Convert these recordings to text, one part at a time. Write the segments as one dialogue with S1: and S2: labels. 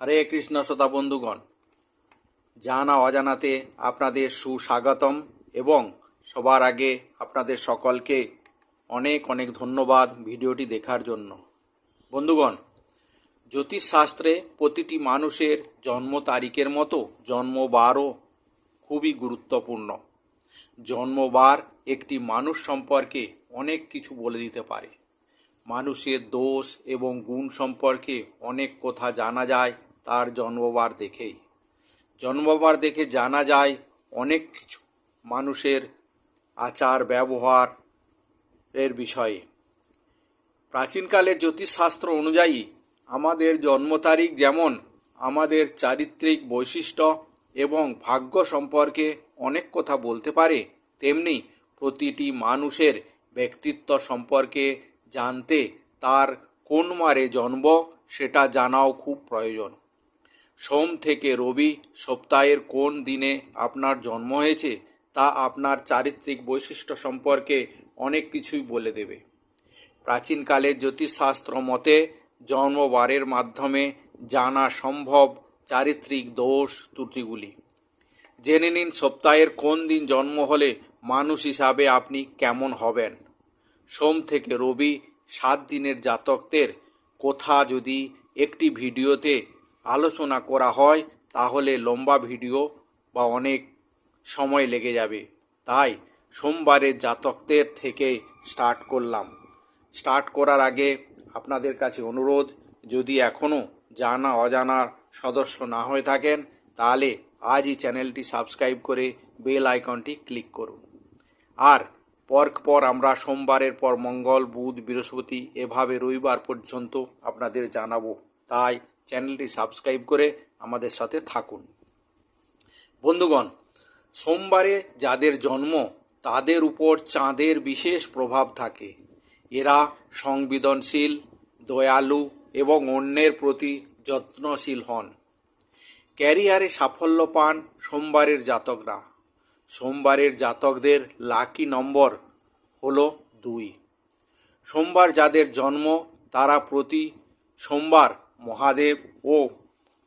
S1: হরে কৃষ্ণ শ্রোতা বন্ধুগণ, জানা অজানাতে আপনাদের সুস্বাগতম এবং সবার আগে আপনাদের সকলকে অনেক অনেক ধন্যবাদ ভিডিওটি দেখার জন্য। বন্ধুগণ, জ্যোতিষশাস্ত্রে প্রতিটি মানুষের জন্ম তারিখের মতো জন্মবারও খুবই গুরুত্বপূর্ণ। জন্মবার একটি মানুষ সম্পর্কে অনেক কিছু বলে দিতে পারে। মানুষের দোষ এবং গুণ সম্পর্কে অনেক কথা জানা যায়। তার জন্মবার দেখেই। জন্মবার দেখে জানা যায়, অনেক কিছু মানুষের আচার, ব্যবহার এর বিষয়ে। প্রাচীনকালের জ্যোতিষশাস্ত্র অনুযায়ী আমাদের জন্ম তারিখ যেমন আমাদের চারিত্রিক বৈশিষ্ট্য এবং ভাগ্য সম্পর্কে অনেক কথা বলতে পারে, তেমনি প্রতিটি মানুষের ব্যক্তিত্ব সম্পর্কে জানতে তার কোন মারে জন্ম সেটা জানাও খুব প্রয়োজন। সোম থেকে রবি সপ্তাহের কোন দিনে আপনার জন্ম হয়েছে তা আপনার চারিত্রিক বৈশিষ্ট্য সম্পর্কে অনেক কিছুই বলে দেবে। প্রাচীনকালের জ্যোতিষশাস্ত্র মতে জন্মবারের মাধ্যমে জানা সম্ভব চারিত্রিক দোষ ত্রুটিগুলি। জেনে নিন সপ্তাহের কোন দিন জন্ম হলে মানুষ হিসাবে আপনি কেমন হবেন। সোম থেকে রবি সাত দিনের জাতকদের। কথা যদি একটি ভিডিওতে আলোচনা করা হয়, তাহলে লম্বা ভিডিও বা অনেক সময় লেগে যাবে। তাই সোমবারের জাতকদের থেকে স্টার্ট করলাম। স্টার্ট করার আগে আপনাদের কাছে অনুরোধ, যদি এখনও জানা অজানার সদস্য না হয়ে থাকেন, তাহলে আজই চ্যানেলটি সাবস্ক্রাইব করে বেল আইকনটি ক্লিক করুন। আর পরক পর আমরা সোমবারের পর মঙ্গল, বুধ, বৃহস্পতি এভাবে রবিবার পর্যন্ত আপনাদের জানাব। তাই চ্যানেলটি সাবস্ক্রাইব করে আমাদের সাথে থাকুন। বন্ধুগণ, সোমবারে যাদের জন্ম, তাদের উপর চাঁদের বিশেষ প্রভাব থাকে। এরা সংবেদনশীল, দয়ালু এবং অন্যের প্রতি যত্নশীল হন। ক্যারিয়ারে সাফল্য পান সোমবারের জাতকরা। সোমবারের জাতকদের লাকি নম্বর হলো দুই। সোমবার যাদের জন্ম, তারা প্রতি সোমবার মহাদেব ও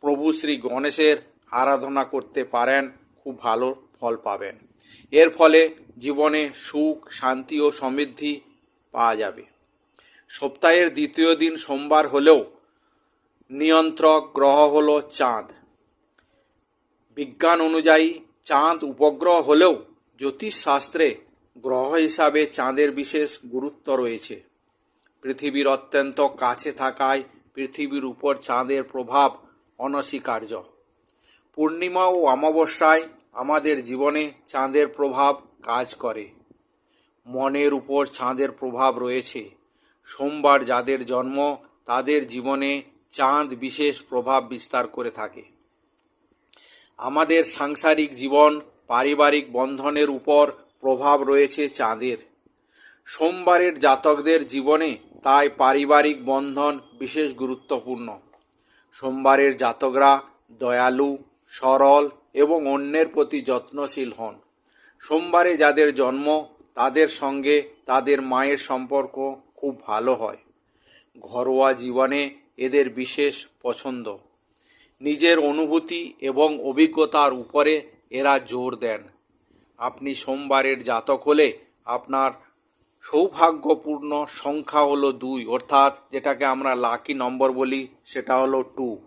S1: প্রভু শ্রী গণেশের আরাধনা করতে পারেন, খুব ভালো ফল পাবেন। এর ফলে জীবনে সুখ, শান্তি ও সমৃদ্ধি পাওয়া যাবে। সপ্তাহের দ্বিতীয় দিন সোমবার হলেও নিয়ন্ত্রক গ্রহ হল চাঁদ। বিজ্ঞান অনুযায়ী চাঁদ উপগ্রহ হলেও জ্যোতিষশাস্ত্রে গ্রহ হিসাবে চাঁদের বিশেষ গুরুত্ব রয়েছে। পৃথিবীর অত্যন্ত কাছে থাকায় পৃথিবীর উপর চাঁদের প্রভাব অনস্বীকার্য। পূর্ণিমা ও অমাবস্যায় আমাদের জীবনে চাঁদের প্রভাব কাজ করে। মনের উপর চাঁদের প্রভাব রয়েছে। সোমবার যাদের জন্ম, তাদের জীবনে চাঁদ বিশেষ প্রভাব বিস্তার করে থাকে। আমাদের সাংসারিক জীবন, পারিবারিক বন্ধনের উপর প্রভাব রয়েছে চাঁদের। সোমবারের জাতকদের জীবনে তাই পারিবারিক বন্ধন বিশেষ গুরুত্বপূর্ণ। সোমবারের জাতকরা দয়ালু, সরল এবং অন্যের প্রতি যত্নশীল হন। সোমবারে যাদের জন্ম, তাদের সঙ্গে তাদের মায়ের সম্পর্ক খুব ভালো হয়। ঘরোয়া জীবনে এদের বিশেষ পছন্দ। নিজের অনুভূতি এবং অভিজ্ঞতার উপরে এরা জোর দেন। আপনি সোমবারের জাতক হলে আপনার সৌভাগ্যপূর্ণ সংখ্যা হলো দুই, অর্থাৎ যেটাকে আমরা লাকি নম্বর বলি, সেটা হলো টু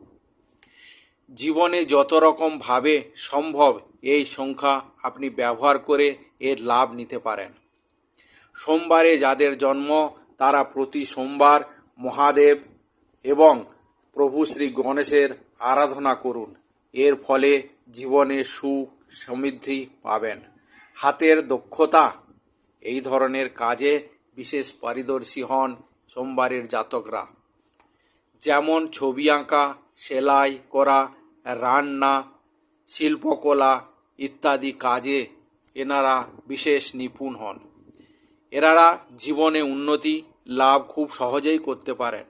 S1: জীবনে যত রকম ভাবে সম্ভব এই সংখ্যা আপনি ব্যবহার করে এর লাভ নিতে পারেন। সোমবারে যাদের জন্ম, তারা প্রতি সোমবার মহাদেব এবং প্রভু শ্রী গণেশের আরাধনা করুন। এর ফলে জীবনে সুখ সমৃদ্ধি পাবেন। হাতের দক্ষতা এই ধরনের কাজে বিশেষ পারিদর্শী হন সোমবারের জাতকরা। যেমন ছবি আঁকা, সেলাই করা, রান্না, শিল্পকলা ইত্যাদি কাজে এনারা বিশেষ নিপুণ হন। এনারা জীবনে উন্নতি, লাভ খুব সহজেই করতে পারেন।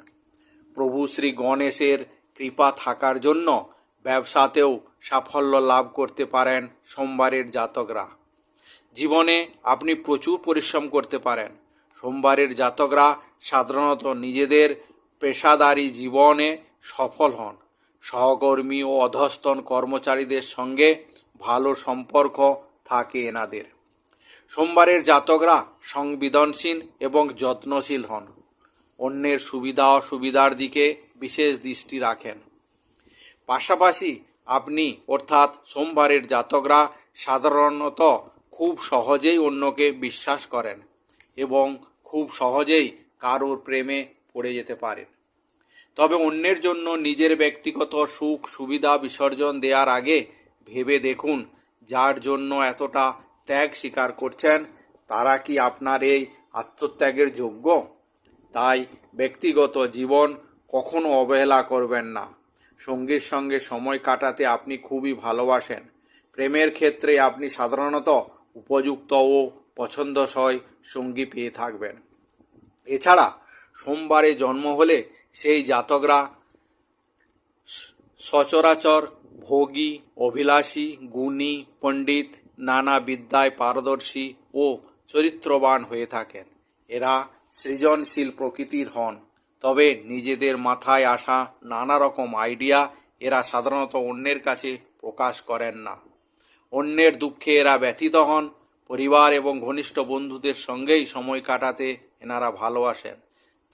S1: প্রভু শ্রী গণেশের কৃপা থাকার জন্য ব্যবসাতেও সাফল্য লাভ করতে পারেন সোমবারের জাতকরা। জীবনে আপনি প্রচুর পরিশ্রম করতে পারেন। সোমবারের জাতকরা সাধারণত নিজেদের পেশাদারি জীবনে সফল হন। সহকর্মী ও অধস্তন কর্মচারীদের সঙ্গে ভালো সম্পর্ক থাকে এনাদের। সোমবারের জাতকরা সংবেদনশীল এবং যত্নশীল হন। অন্যের সুবিধা অসুবিধার দিকে বিশেষ দৃষ্টি রাখেন। পাশাপাশি আপনি অর্থাৎ সোমবারের জাতকরা সাধারণত খুব সহজেই অন্যকে বিশ্বাস করেন এবং খুব সহজেই কারোর প্রেমে পড়ে যেতে পারেন। তবে অন্যের জন্য নিজের ব্যক্তিগত সুখ, সুবিধা বিসর্জন দেওয়ার আগে ভেবে দেখুন যার জন্য এতটা ত্যাগ স্বীকার করছেন, তারা কি আপনার এই আত্মত্যাগের যোগ্য? তাই ব্যক্তিগত জীবন কখনো অবহেলা করবেন না। সঙ্গীর সঙ্গে সময় কাটাতে আপনি খুবই ভালোবাসেন। প্রেমের ক্ষেত্রে আপনি সাধারণত উপযুক্ত ও পছন্দসই সঙ্গী পেয়ে থাকবেন। এছাড়া সোমবারে জন্ম হলে সেই জাতকরা সচরাচর ভোগী, অভিলাষী, গুণী, পণ্ডিত, নানা বিদ্যায় পারদর্শী ও চরিত্রবান হয়ে থাকেন। এরা সৃজনশীল প্রকৃতির হন, তবে নিজেদের মাথায় আসা নানা রকম আইডিয়া এরা সাধারণত অন্যের কাছে প্রকাশ করেন না। অন্যের দুঃখে এরা ব্যথিত হন। পরিবার এবং ঘনিষ্ঠ বন্ধুদের সঙ্গেই সময় কাটাতে এনারা ভালোবাসেন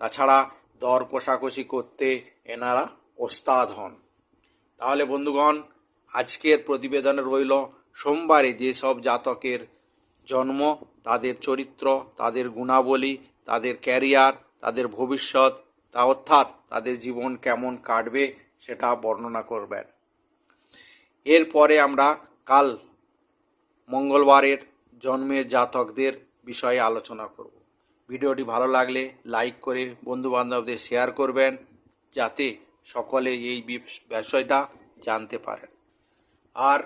S1: তাছাড়া দর কষাকষি করতে এনারা ওস্তাদ হন। তাহলে বন্ধুগণ, আজকের প্রতিবেদনে রইল সোমবারে যেসব জাতকের জন্ম, তাদের চরিত্র, তাদের গুণাবলী, তাদের ক্যারিয়ার, তাদের ভবিষ্যৎ, তা অর্থাৎ তাদের জীবন কেমন কাটবে সেটা বর্ণনা করবেন। এরপরে আমরা কাল মঙ্গলবারের জন্মের জাতকদের বিষয়ে আলোচনা করব। ভিডিওটি ভালো লাগলে লাইক করে বন্ধু বান্ধবদের শেয়ার করবেন, যাতে সকলে এই বিষ- বিষয়টা জানতে পারেন। আর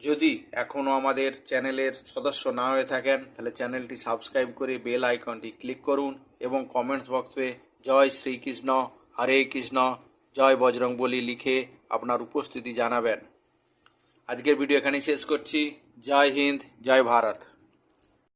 S1: যদি এখনও আমাদের চ্যানেলের সদস্য না হয়ে থাকেন, তাহলে চ্যানেলটি সাবস্ক্রাইব করে বেল আইকনটি ক্লিক করুন এবং কমেন্টস বক্সে জয় শ্রীকৃষ্ণ, হরে কৃষ্ণ, জয় বজরং বলি লিখে আপনার উপস্থিতি জানাবেন। আজকের ভিডিও এখানেই শেষ করছি। জয় হিন্দ জয় ভারত।